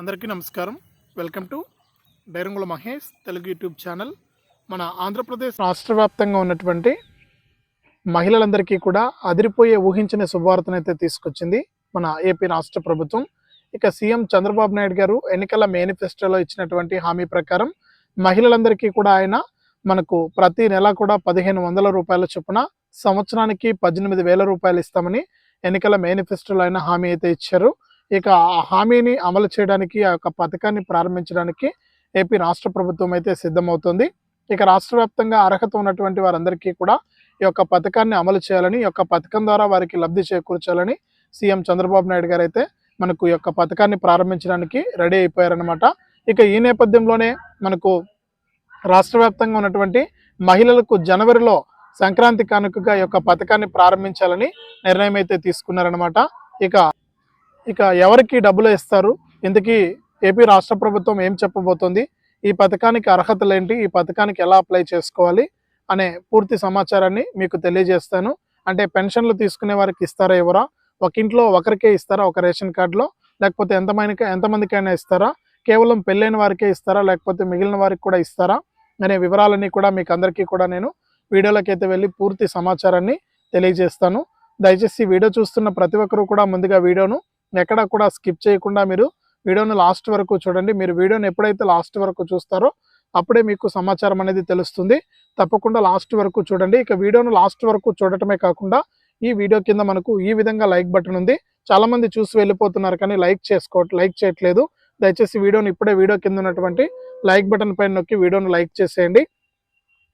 అందరికీ నమస్కారం. Welcome to డైరంగుల మహేష్ తెలుగు యూట్యూబ్ ఛానల్. మన ఆంధ్రప్రదేశ్ రాష్ట్ర వ్యాప్తంగా ఉన్నటువంటి మహిళలందరికీ కూడా అదిరిపోయే ఊహించిన శుభవార్తనైతే తీసుకొచ్చింది మన ఏపీ రాష్ట్ర ప్రభుత్వం. ఇక సీఎం చంద్రబాబు నాయుడు గారు ఎన్నికల మేనిఫెస్టోలో ఇచ్చినటువంటి హామీ ప్రకారం మహిళలందరికీ కూడా ఆయన మనకు ప్రతి నెల కూడా పదిహేను వందల రూపాయల చొప్పున సంవత్సరానికి పద్దెనిమిది వేల రూపాయలు ఇస్తామని ఎన్నికల మేనిఫెస్టోలో ఆయన హామీ అయితే ఇచ్చారు. ఇక ఆ హామీని అమలు చేయడానికి ఆ యొక్క పథకాన్ని ప్రారంభించడానికి ఏపీ రాష్ట్ర ప్రభుత్వం అయితే సిద్ధమవుతుంది. ఇక రాష్ట్ర వ్యాప్తంగా అర్హత ఉన్నటువంటి వారందరికీ కూడా ఈ యొక్క పథకాన్ని అమలు చేయాలని ఈ యొక్క పథకం ద్వారా వారికి లబ్ధి చేకూర్చాలని సీఎం చంద్రబాబు నాయుడు గారు అయితే మనకు ఈ యొక్క పథకాన్ని ప్రారంభించడానికి రెడీ అయిపోయారనమాట ఇక ఈ నేపథ్యంలోనే మనకు రాష్ట్ర వ్యాప్తంగా ఉన్నటువంటి మహిళలకు జనవరిలో సంక్రాంతి కానుకగా ఈ యొక్క పథకాన్ని ప్రారంభించాలని నిర్ణయం అయితే తీసుకున్నారనమాట ఇక ఇక ఎవరికి డబ్బులు ఇస్తారు? ఇంతకీ ఏపీ రాష్ట్ర ప్రభుత్వం ఏం చెప్పబోతోంది? ఈ పథకానికి అర్హతలు ఏంటి ఈ పథకానికి ఎలా అప్లై చేసుకోవాలి? అనే పూర్తి సమాచారాన్ని మీకు తెలియజేస్తాను. అంటే పెన్షన్లు తీసుకునే వారికి ఇస్తారా ఎవరా? ఒక ఇంట్లో ఒకరికే ఇస్తారా ఒక రేషన్ కార్డులో? లేకపోతే ఎంతమందికి ఎంతమందికైనా ఇస్తారా? కేవలం పెళ్ళైన వారికే ఇస్తారా? లేకపోతే మిగిలిన వారికి కూడా ఇస్తారా? అనే వివరాలన్నీ కూడా మీకు అందరికీ కూడా నేను వీడియోలోకి అయితే వెళ్ళి పూర్తి సమాచారాన్ని తెలియజేస్తాను. దయచేసి వీడియో చూస్తున్న ప్రతి ఒక్కరూ కూడా ముందుగా వీడియోను ఎక్కడ కూడా స్కిప్ చేయకుండా మీరు వీడియోను లాస్ట్ వరకు చూడండి. మీరు వీడియోని ఎప్పుడైతే లాస్ట్ వరకు చూస్తారో అప్పుడే మీకు సమాచారం అనేది తెలుస్తుంది. తప్పకుండా లాస్ట్ వరకు చూడండి. ఇక వీడియోను లాస్ట్ వరకు చూడటమే కాకుండా ఈ వీడియో కింద మనకు ఈ విధంగా లైక్ బటన్ ఉంది. చాలామంది చూసి వెళ్ళిపోతున్నారు కానీ లైక్ చేసుకో లైక్ చేయట్లేదు. దయచేసి వీడియోని ఇప్పుడే వీడియో కింద ఉన్నటువంటి లైక్ బటన్ పైన నొక్కి వీడియోను లైక్ చేసేయండి.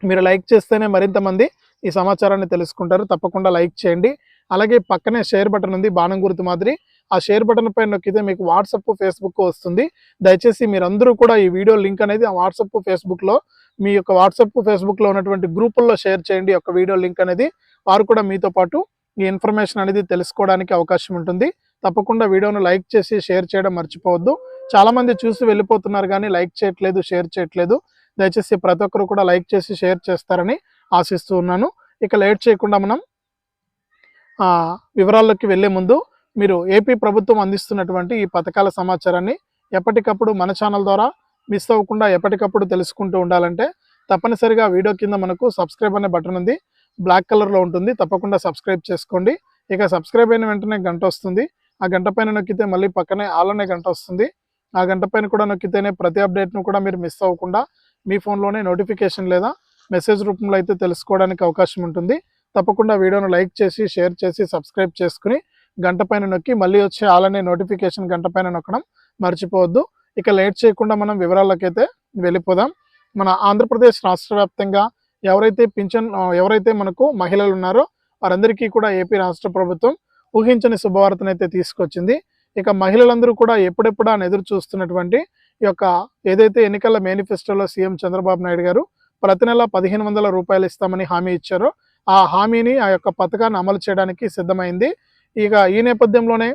మీరు లైక్ చేస్తేనే మరింత మంది ఈ సమాచారాన్ని తెలుసుకుంటారు. తప్పకుండా లైక్ చేయండి. అలాగే పక్కనే షేర్ బటన్ ఉంది. బాణం గుర్తు మాదిరి. ఆ షేర్ బటన్ పైన నొక్కితే మీకు వాట్సప్ ఫేస్బుక్ వస్తుంది. దయచేసి మీరందరూ కూడా ఈ వీడియో లింక్ అనేది ఆ వాట్సప్ ఫేస్బుక్లో మీ యొక్క వాట్సప్ ఫేస్బుక్లో ఉన్నటువంటి గ్రూపుల్లో షేర్ చేయండి. ఒక వీడియో లింక్ అనేది వారు కూడా మీతో పాటు ఈ ఇన్ఫర్మేషన్ అనేది తెలుసుకోవడానికి అవకాశం ఉంటుంది. తప్పకుండా వీడియోను లైక్ చేసి షేర్ చేయడం మర్చిపోవద్దు. చాలామంది చూసి వెళ్ళిపోతున్నారు కానీ లైక్ చేయట్లేదు షేర్ చేయట్లేదు. దయచేసి ప్రతి ఒక్కరు కూడా లైక్ చేసి షేర్ చేస్తారని ఆశిస్తూ ఉన్నాను. ఇక లేట్ చేయకుండా మనం వివరాల్లోకి వెళ్ళే ముందు మీరు ఏపీ ప్రభుత్వం అందిస్తున్నటువంటి ఈ పథకాల సమాచారాన్ని ఎప్పటికప్పుడు మన ఛానల్ ద్వారా మిస్ అవ్వకుండా ఎప్పటికప్పుడు తెలుసుకుంటూ ఉండాలంటే తప్పనిసరిగా వీడియో కింద మనకు సబ్స్క్రైబ్ అనే బటన్ ఉంది. బ్లాక్ కలర్లో ఉంటుంది. తప్పకుండా సబ్స్క్రైబ్ చేసుకోండి. ఇక సబ్స్క్రైబ్ అయిన వెంటనే గంట వస్తుంది. ఆ గంట పైన నొక్కితే మళ్ళీ పక్కనే ఆల్ అనే గంట వస్తుంది. ఆ గంట పైన కూడా నొక్కితేనే ప్రతి అప్డేట్ను కూడా మీరు మిస్ అవ్వకుండా మీ ఫోన్లోనే నోటిఫికేషన్ లేదా మెసేజ్ రూపంలో అయితే తెలుసుకోవడానికి అవకాశం ఉంటుంది. తప్పకుండా వీడియోను లైక్ చేసి షేర్ చేసి సబ్స్క్రైబ్ చేసుకుని గంట పైన నొక్కి మళ్ళీ వచ్చే ఆలనే నోటిఫికేషన్ గంట పైన నొక్కడం మర్చిపోవద్దు. ఇక లేట్ చేయకుండా మనం వివరాలకైతే వెళ్ళిపోదాం. మన ఆంధ్రప్రదేశ్ రాష్ట్ర వ్యాప్తంగా ఎవరైతే పింఛన్ ఎవరైతే మనకు మహిళలు ఉన్నారో వారందరికీ కూడా ఏపీ రాష్ట్ర ప్రభుత్వం ఊహించని శుభవార్తనైతే తీసుకొచ్చింది. ఇక మహిళలందరూ కూడా ఎప్పుడెప్పుడు అని ఎదురు చూస్తున్నటువంటి ఈ యొక్క ఏదైతే ఎన్నికల మేనిఫెస్టోలో సీఎం చంద్రబాబు నాయుడు గారు ప్రతి నెల పదిహేను వందల రూపాయలు ఇస్తామని హామీ ఇచ్చారో ఆ హామీని ఆ యొక్క పథకాన్ని అమలు చేయడానికి సిద్ధమైంది. ఇక ఈ నేపథ్యంలోనే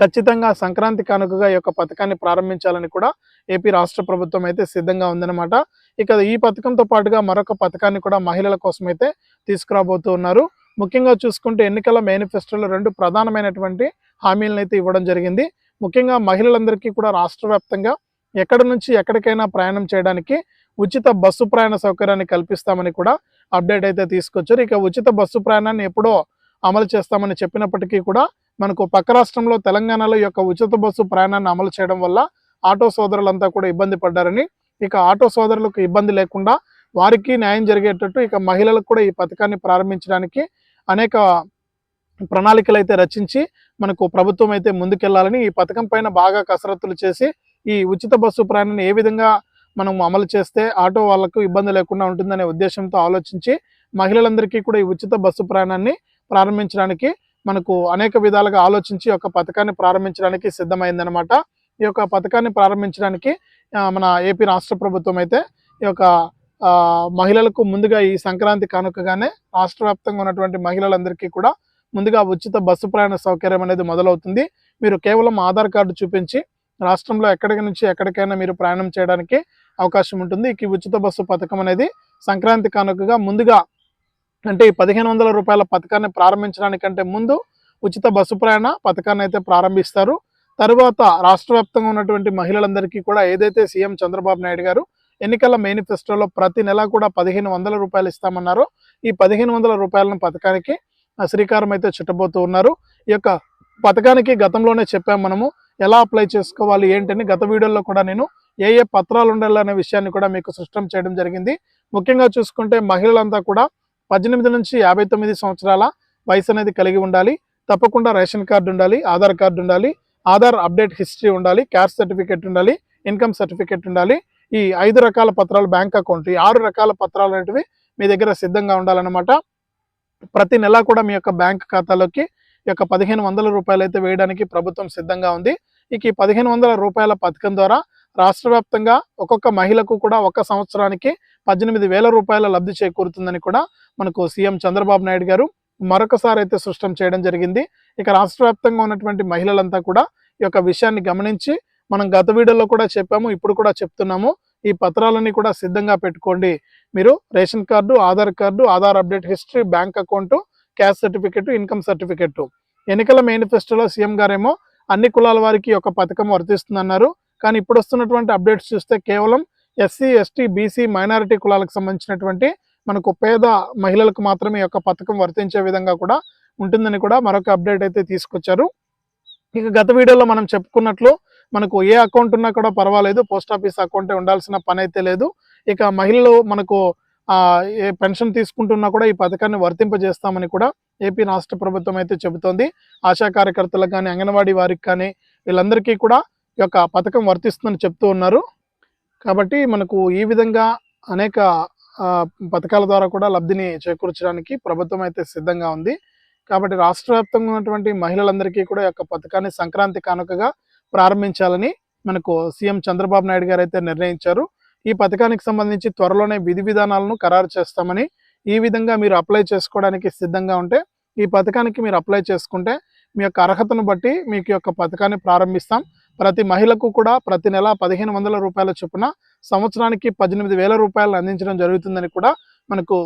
ఖచ్చితంగా సంక్రాంతి కానుకగా ఈ యొక్క పథకాన్ని ప్రారంభించాలని కూడా ఏపీ రాష్ట్ర ప్రభుత్వం అయితే సిద్ధంగా ఉందన్నమాట. ఇక ఈ పథకంతో పాటుగా మరొక పథకాన్ని కూడా మహిళల కోసం అయితే తీసుకురాబోతూ ఉన్నారు. ముఖ్యంగా చూసుకుంటే ఎన్నికల మేనిఫెస్టోలో రెండు ప్రధానమైనటువంటి హామీలను అయితే ఇవ్వడం జరిగింది. ముఖ్యంగా మహిళలందరికీ కూడా రాష్ట్ర వ్యాప్తంగా ఎక్కడి నుంచి ఎక్కడికైనా ప్రయాణం చేయడానికి ఉచిత బస్సు ప్రయాణ సౌకర్యాన్ని కల్పిస్తామని కూడా అప్డేట్ అయితే తీసుకొచ్చారు. ఇక ఉచిత బస్సు ప్రయాణాన్ని ఎప్పుడో అమలు చేస్తామని చెప్పినప్పటికీ కూడా మనకు పక్క రాష్ట్రంలో తెలంగాణలో యొక్క ఉచిత బస్సు ప్రయాణాన్ని అమలు చేయడం వల్ల ఆటో సోదరులంతా కూడా ఇబ్బంది పడ్డారని ఇక ఆటో సోదరులకు ఇబ్బంది లేకుండా వారికి న్యాయం జరిగేటట్టు ఇక మహిళలకు కూడా ఈ పథకాన్ని ప్రారంభించడానికి అనేక ప్రణాళికలు అయితే రచించి మనకు ప్రభుత్వం అయితే ముందుకెళ్ళాలని ఈ పథకం పైన బాగా కసరత్తులు చేసి ఈ ఉచిత బస్సు ప్రయాణాన్ని ఏ విధంగా మనం అమలు చేస్తే ఆటో వాళ్ళకు ఇబ్బంది లేకుండా ఉంటుందనే ఉద్దేశంతో ఆలోచించి మహిళలందరికీ కూడా ఈ ఉచిత బస్సు ప్రయాణాన్ని ప్రారంభించడానికి మనకు అనేక విధాలుగా ఆలోచించి ఒక పథకాన్ని ప్రారంభించడానికి సిద్ధమైందనమాట ఈ యొక్క పథకాన్ని ప్రారంభించడానికి మన ఏపీ రాష్ట్ర ప్రభుత్వం అయితే ఈ యొక్క మహిళలకు ముందుగా ఈ సంక్రాంతి కానుకగానే రాష్ట్ర వ్యాప్తంగా ఉన్నటువంటి మహిళలందరికీ కూడా ముందుగా ఉచిత బస్సు ప్రయాణ సౌకర్యం అనేది మొదలవుతుంది. మీరు కేవలం ఆధార్ కార్డు చూపించి రాష్ట్రంలో ఎక్కడికి నుంచి ఎక్కడికైనా మీరు ప్రయాణం చేయడానికి అవకాశం ఉంటుంది. ఈ ఉచిత బస్సు పథకం అనేది సంక్రాంతి కానుకగా ముందుగా అంటే ఈ పదిహేను వందల రూపాయల పథకాన్ని ప్రారంభించడానికంటే ముందు ఉచిత బస్సు ప్రయాణ పథకాన్ని అయితే ప్రారంభిస్తారు. తరువాత రాష్ట్ర వ్యాప్తంగా ఉన్నటువంటి మహిళలందరికీ కూడా ఏదైతే సీఎం చంద్రబాబు నాయుడు గారు ఎన్నికల మేనిఫెస్టోలో ప్రతి నెల కూడా పదిహేను వందల రూపాయలు ఇస్తామన్నారో. ఈ పదిహేను వందల రూపాయలను పథకానికి ఆ, శ్రీకారం అయితే చుట్టబోతూ ఉన్నారు. ఈ యొక్క పథకానికి గతంలోనే చెప్పాం మనము ఎలా అప్లై చేసుకోవాలి ఏంటని గత వీడియోలో కూడా నేను ఏ ఏ పత్రాలు ఉండాలనే విషయాన్ని కూడా మీకు సృష్టం చేయడం జరిగింది. ముఖ్యంగా చూసుకుంటే మహిళలంతా కూడా పద్దెనిమిది నుంచి యాభై తొమ్మిది సంవత్సరాల వయసు అనేది కలిగి ఉండాలి. తప్పకుండా రేషన్ కార్డు ఉండాలి ఆధార్ కార్డు ఉండాలి ఆధార్ అప్డేట్ హిస్టరీ ఉండాలి క్యాస్ట్ సర్టిఫికేట్ ఉండాలి ఇన్కమ్ సర్టిఫికేట్ ఉండాలి. ఈ ఐదు రకాల పత్రాలు బ్యాంక్ అకౌంట్ ఈ ఆరు రకాల పత్రాలు అనేటివి మీ దగ్గర సిద్ధంగా ఉండాలన్నమాట. ప్రతి నెల కూడా మీ యొక్క బ్యాంక్ ఖాతాలోకి ఈ యొక్క పదిహేను వందల రూపాయలు అయితే వేయడానికి ప్రభుత్వం సిద్ధంగా ఉంది. ఇక ఈ పదిహేను వందల రూపాయల పథకం ద్వారా రాష్ట్ర వ్యాప్తంగా ఒక్కొక్క మహిళకు కూడా ఒక సంవత్సరానికి పద్దెనిమిది వేల రూపాయల లబ్ధి చేకూరుతుందని కూడా మనకు సీఎం చంద్రబాబు నాయుడు గారు మరొకసారి అయితే సృష్టం చేయడం జరిగింది. ఇక రాష్ట్ర వ్యాప్తంగా ఉన్నటువంటి మహిళలంతా కూడా ఈ యొక్క విషయాన్ని గమనించి మనం గత వీడియోలో కూడా చెప్పాము ఇప్పుడు కూడా చెప్తున్నాము. ఈ పత్రాలన్నీ కూడా సిద్ధంగా పెట్టుకోండి. మీరు ration card Aadhaar card Aadhaar update history bank account cash certificate income certificate. ఎన్నికల మేనిఫెస్టోలో సీఎం గారేమో అన్ని కులాల వారికి ఒక పథకం వర్తిస్తుందన్నారు. కానీ ఇప్పుడు వస్తున్నటువంటి అప్డేట్స్ చూస్తే కేవలం ఎస్సీ ఎస్టీ బీసీ మైనారిటీ కులాలకు సంబంధించినటువంటి మనకు పేద మహిళలకు మాత్రమే యొక్క పథకం వర్తించే విధంగా కూడా ఉంటుందని కూడా మరొక అప్డేట్ అయితే తీసుకొచ్చారు. ఇక గత వీడియోలో మనం చెప్పుకున్నట్లు మనకు ఏ అకౌంట్ ఉన్నా కూడా పర్వాలేదు పోస్ట్ ఆఫీస్ అకౌంటే ఉండాల్సిన పని అయితే లేదు. ఇక మహిళలు మనకు ఏ పెన్షన్ తీసుకుంటున్నా కూడా ఈ పథకాన్ని వర్తింపజేస్తామని కూడా ఏపీ రాష్ట్ర ప్రభుత్వం అయితే చెబుతోంది. ఆశా కార్యకర్తలకు కానీ అంగన్వాడీ వారికి కానీ వీళ్ళందరికీ కూడా ఈ యొక్క పథకం వర్తిస్తుందని చెప్తూ ఉన్నారు. కాబట్టి మనకు ఈ విధంగా అనేక పథకాల ద్వారా కూడా లబ్ధిని చేకూర్చడానికి ప్రభుత్వం అయితే సిద్ధంగా ఉంది. కాబట్టి రాష్ట్ర వ్యాప్తంగా ఉన్నటువంటి మహిళలందరికీ కూడా యొక్క పథకాన్ని సంక్రాంతి కానుకగా ప్రారంభించాలని మనకు సీఎం చంద్రబాబు నాయుడు గారు అయితే నిర్ణయించారు. ఈ పథకానికి సంబంధించి త్వరలోనే విధి విధానాలను ఖరారు చేస్తామని ఈ విధంగా మీరు అప్లై చేసుకోవడానికి సిద్ధంగా ఉంటే ఈ పథకానికి మీరు అప్లై చేసుకుంటే మీ యొక్క అర్హతను బట్టి మీకు యొక్క పథకాన్ని ప్రారంభిస్తాం. ప్రతి మహిళకు కూడా ప్రతి నెల పదిహేను వందల రూపాయల చొప్పున సంవత్సరానికి పద్దెనిమిది వేల రూపాయలు అందించడం జరుగుతుందని కూడా మనకు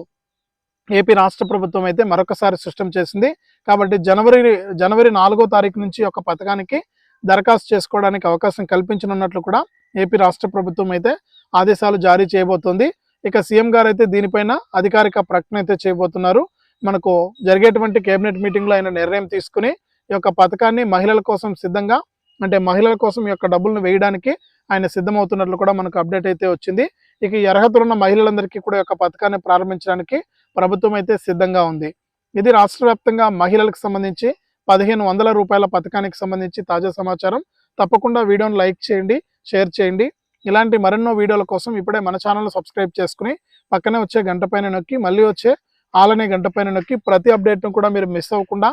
ఏపీ రాష్ట్ర ప్రభుత్వం అయితే మరొకసారి స్పష్టం చేసింది. కాబట్టి జనవరి జనవరి నాలుగో తారీఖు నుంచి ఒక పథకానికి దరఖాస్తు చేసుకోవడానికి అవకాశం కల్పించనున్నట్లు కూడా ఏపీ రాష్ట్ర ప్రభుత్వం అయితే ఆదేశాలు జారీ చేయబోతోంది. ఇక సీఎం గారు అయితే దీనిపైన అధికారిక ప్రకటన అయితే చేయబోతున్నారు. మనకు జరిగేటువంటి కేబినెట్ మీటింగ్లో ఆయన నిర్ణయం తీసుకుని ఈ యొక్క పథకాన్ని మహిళల కోసం సిద్ధంగా అంటే మహిళల కోసం ఈ యొక్క డబ్బులను వేయడానికి ఆయన సిద్ధమవుతున్నట్లు కూడా మనకు అప్డేట్ అయితే వచ్చింది. ఇక ఈ అర్హతలు ఉన్న మహిళలందరికీ కూడా ఈ యొక్క పథకాన్ని ప్రారంభించడానికి ప్రభుత్వం అయితే సిద్ధంగా ఉంది. ఇది రాష్ట్ర మహిళలకు సంబంధించి పదిహేను వందల రూపాయల పథకానికి సంబంధించి తాజా సమాచారం. తప్పకుండా వీడియోను లైక్ చేయండి షేర్ చేయండి. ఇలాంటి మరెన్నో వీడియోల కోసం ఇప్పుడే మన ఛానల్ సబ్స్క్రైబ్ చేసుకుని పక్కనే వచ్చే గంట పైన నొక్కి మళ్ళీ వచ్చే ఆలనే గంట పైన నొక్కి ప్రతి అప్డేట్ను కూడా మీరు మిస్ అవ్వకుండా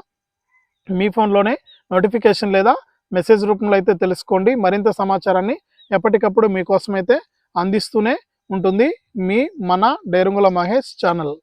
మీ ఫోన్లోనే నోటిఫికేషన్ లేదా మెసేజ్ రూపంలో అయితే తెలుసుకోండి. మరింత సమాచారాన్ని ఎప్పటికప్పుడు మీకోసమైతే అందిస్తూనే ఉంటుంది మీ మన డైరంగుల మహేష్ ఛానల్.